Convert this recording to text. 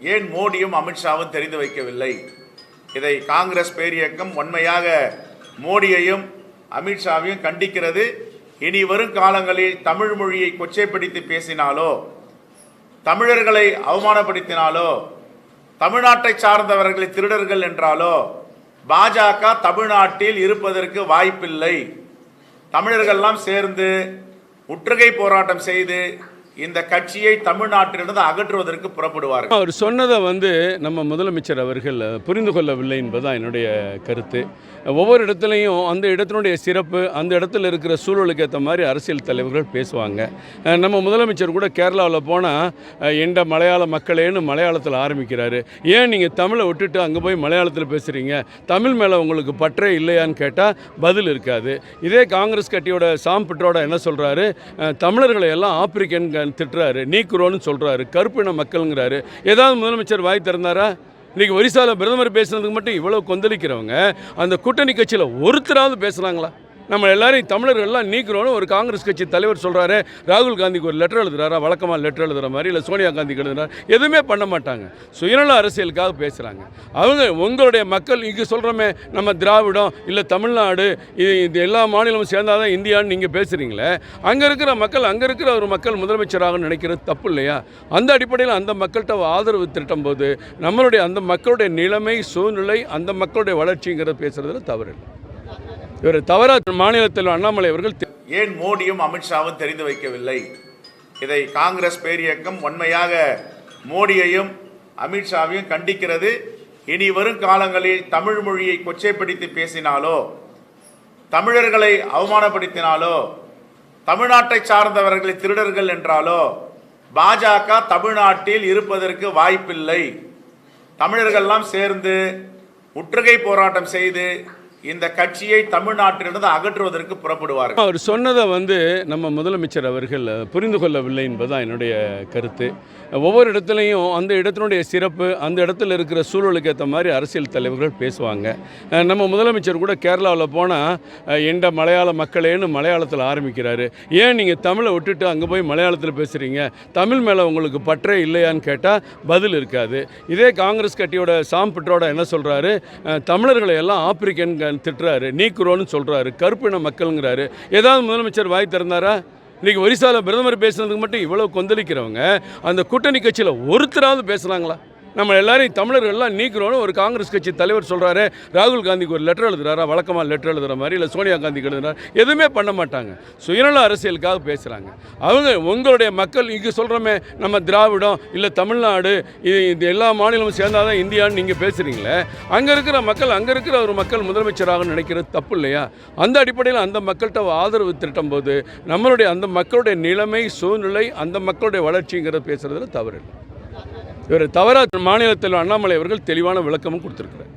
ஏன் மோடியும் அமித்ஷாவும் தெரிந்து வைக்கவில்லை? இதை காங்கிரஸ் பேரியக்கம் உண்மையாக மோடியையும் அமித்ஷாவையும் கண்டிக்கிறது. இனி வரும் காலங்களில் தமிழ் மொழியை கொச்சைப்படுத்தி பேசினாலோ தமிழர்களை அவமானப்படுத்தினாலோ தமிழ்நாட்டை சார்ந்தவர்களை திருடர்கள் என்றாலோ பாஜக தமிழ்நாட்டில் இருப்பதற்கு வாய்ப்பில்லை. தமிழர்கள்லாம் சேர்ந்து முற்றுகை போராட்டம் செய்து இந்த கட்சியை தமிழ்நாட்டிலிருந்து அகற்றுவதற்கு புறப்படுவார்கள். அவர் சொன்னதை வந்து நம்ம முதலமைச்சர் அவர்கள் புரிந்து கொள்ளவில்லை என்பதுதான் என்னுடைய கருத்து. ஒவ்வொரு இடத்துலையும் அந்த இடத்தினுடைய சிறப்பு அந்த இடத்துல இருக்கிற சூழலுக்கு ஏற்ற மாதிரி அரசியல் தலைவர்கள் பேசுவாங்க. நம்ம முதலமைச்சர் கூட கேரளாவில் போனால் எந்த மலையாள மக்களேன்னு மலையாளத்தில் ஆரம்பிக்கிறாரு. ஏன் நீங்கள் தமிழை விட்டுட்டு அங்கே போய் மலையாளத்தில் பேசுகிறீங்க தமிழ் மேலே உங்களுக்கு பற்றே இல்லையான்னு கேட்டால் பதில் இருக்காது. இதே காங்கிரஸ் கட்சியோட சாம் பிட்ரோட என்ன சொல்கிறாரு தமிழர்களை எல்லாம் ஆப்பிரிக்கன் திட்டுறாரு. நீக்குறோன்னு சொல்கிறாரு கருப்பின மக்களுங்கிறாரு. ஏதாவது முதலமைச்சர் வாய் திறந்தாரா? இன்றைக்கி ஒரிசாவில் பிரதமர் பேசுனதுக்கு மட்டும் இவ்வளோ கொந்தளிக்கிறவங்க அந்த கூட்டணி கட்சியில் ஒருத்தராவது பேசுகிறாங்களா நம்ம எல்லாரையும் தமிழர்கள்லாம் நீக்கிறோன்னு ஒரு காங்கிரஸ் கட்சி தலைவர் சொல்கிறாரு ராகுல் காந்திக்கு ஒரு லெட்டர் எழுதுறாரா? வழக்கமாக லெட்டர் எழுதுகிற மாதிரி இல்லை சோனியா காந்திக்கு எழுதுறாரு? எதுவுமே பண்ண மாட்டாங்க. சுயநல அரசியலுக்காக பேசுகிறாங்க அவங்க உங்களுடைய மக்கள் இங்கே சொல்கிறோமே நம்ம திராவிடம் இல்லை தமிழ்நாடு இது இது எல்லா மாநிலமும் சேர்ந்தாதான் தான் இந்தியான்னு நீங்கள் பேசுகிறீங்களே அங்கே இருக்கிற மக்கள் அங்கே இருக்கிற ஒரு மக்கள் முதலமைச்சராக நினைக்கிறது தப்பு இல்லையா? அந்த அடிப்படையில் அந்த மக்கள்கிட்ட ஆதரவு திரட்டும் போது நம்மளுடைய அந்த மக்களுடைய நிலைமை சூழ்நிலை அந்த மக்களுடைய வளர்ச்சிங்கிறத பேசுகிறதுல தவறு இல்லை இவர் தவறாக மாநிலத்தில் அண்ணாமலை அவர்கள் ஏன் மோடியும் அமித்ஷாவும் தெரிந்து வைக்கவில்லை? இதை காங்கிரஸ் பேரியக்கம் உண்மையாக மோடியையும் அமித்ஷாவையும் கண்டிக்கிறது. இனி வரும் காலங்களில் தமிழ் மொழியை கொச்சைப்படுத்தி பேசினாலோ தமிழர்களை அவமானப்படுத்தினாலோ தமிழ்நாட்டை சார்ந்தவர்களை திருடர்கள் என்றாலோ பாஜக தமிழ்நாட்டில் இருப்பதற்கு வாய்ப்பில்லை. தமிழர்கள்லாம் சேர்ந்து முற்றுகை போராட்டம் செய்து இந்த கட்சியை தமிழ்நாட்டிலிருந்து அகற்றுவதற்கு புறப்படுவார்கள். அவர் சொன்னதை வந்து நம்ம முதலமைச்சர் அவர்கள் புரிந்து கொள்ளவில்லை என்பதுதான் என்னுடைய கருத்து. ஒவ்வொரு இடத்துலையும் அந்த இடத்தினுடைய சிறப்பு அந்த இடத்துல இருக்கிற சூழலுக்கு ஏற்ற மாதிரி அரசியல் தலைவர்கள் பேசுவாங்க. நம்ம முதலமைச்சர் கூட கேரளாவில் போனால் எந்த மலையாள மக்களேன்னு மலையாளத்தில் ஆரம்பிக்கிறாரு. ஏன் நீங்கள் தமிழை விட்டுட்டு அங்கே போய் மலையாளத்தில் பேசுகிறீங்க தமிழ் மேலே உங்களுக்கு பற்றே இல்லையான்னு கேட்டால் பதில் இருக்காது. இதே காங்கிரஸ் கட்சியோட சாம் பிட்ரோட என்ன சொல்கிறாரு தமிழர்களை எல்லாம் ஆப்பிரிக்கன் திட்டுறாரு நீக்குறோன்னு சொல்கிறாரு கருப்பின மக்களுங்கிறாரு. ஏதாவது முதலமைச்சர் வாய் திறந்தாரா? இன்றைக்கி ஒரிசாவில் பிரதமர் பேசுனதுக்கு மட்டும் இவ்வளோ கொந்தளிக்கிறவங்க அந்த கூட்டணி கட்சியில் ஒருத்தராவது பேசுகிறாங்களா நம்ம எல்லாரையும் தமிழர்கள்லாம் நீக்கிறோன்னு ஒரு காங்கிரஸ் கட்சி தலைவர் சொல்கிறாரு ராகுல் காந்திக்கு ஒரு லெட்டர் எழுதுறாரா? வழக்கமாக லெட்டர் எழுதுகிற மாதிரி இல்லை சோனியா காந்திக்கு எழுதுறாரு எதுவுமே பண்ண மாட்டாங்க. சுயநல அரசியலுக்காக பேசுகிறாங்க அவங்க உங்களுடைய மக்கள் இங்கே சொல்கிறோமே நம்ம திராவிடம் இல்லை தமிழ்நாடு இது இது எல்லா மாநிலமும் சேர்ந்தாதான் தான் இந்தியான்னு நீங்கள் பேசுகிறீங்களே அங்கே இருக்கிற மக்கள் அங்கே இருக்கிற ஒரு மக்கள் முதலமைச்சராக நினைக்கிறது தப்பு இல்லையா? அந்த அடிப்படையில் அந்த மக்கள்கிட்ட ஆதரவு திரட்டும் போது நம்மளுடைய அந்த மக்களுடைய நிலைமை சூழ்நிலை அந்த மக்களுடைய வளர்ச்சிங்கிறத பேசுகிறதுல தவறு இல்லை இவர் தவறாக மாநிலத்தில் அண்ணாமலை அவர்கள் தெளிவான விளக்கமும் கொடுத்துருக்கிறார்.